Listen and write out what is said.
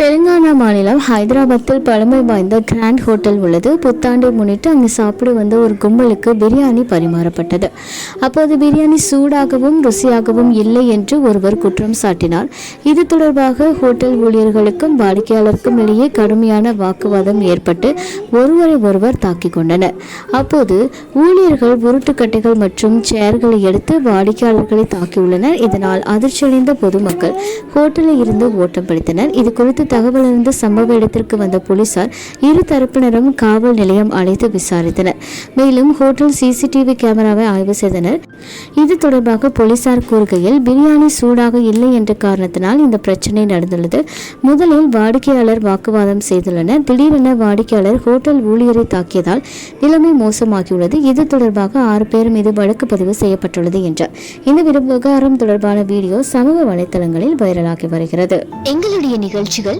தெலுங்கானா மாநிலம் ஹைதராபாத்தில் பழமை வாய்ந்த கிராண்ட் ஹோட்டல் உள்ளது. புத்தாண்டை முன்னிட்டு அங்கு சாப்பிட வந்த ஒரு கும்பலுக்கு பிரியாணி பரிமாறப்பட்டது. அப்போது பிரியாணி சூடாகவும் ருசியாகவும் இல்லை என்று ஒருவர் குற்றம் சாட்டினார். இது தொடர்பாக ஹோட்டல் ஊழியர்களுக்கும் வாடிக்கையாளருக்கும் இடையே கடுமையான வாக்குவாதம் ஏற்பட்டு ஒருவரை ஒருவர் தாக்கிக் கொண்டனர். அப்போது ஊழியர்கள் உருட்டுக்கட்டைகள் மற்றும் சேர்களை எடுத்து வாடிக்கையாளர்களை தாக்கியுள்ளனர். இதனால் அதிர்ச்சியடைந்த பொதுமக்கள் ஹோட்டலில் இருந்து ஓட்டம் பிடித்தனர். இது குறித்து தகவல் அறிந்த சம்பவ இடத்திற்கு வந்த போலீசார் இரு தரப்பினரும் காவல் நிலையம் அழைத்து விசாரித்தனர். மேலும் ஹோட்டல் சிசிடிவி கேமராவை ஆய்வு செய்தனர். இது தொடர்பாக போலீசார் கூறுகையில் பிரியாணி சூடாக இல்லை என்ற காரணத்தினால் இந்த பிரச்சனை நடந்துள்ளது. முதலில் வாடிக்கையாளர் வாக்குவாதம் செய்துள்ளனர். திடீரென வாடிக்கையாளர் ஹோட்டல் ஊழியரை தாக்கியதால் நிலைமை மோசமாகியுள்ளது. இது தொடர்பாக ஆறு பேர் மீது வழக்கு பதிவு செய்யப்பட்டுள்ளது என்றார். இந்த விவகாரம் தொடர்பான வீடியோ சமூக வலைதளங்களில் வைரலாகி வருகிறது. எங்களுடைய நிகழ்ச்சிகள்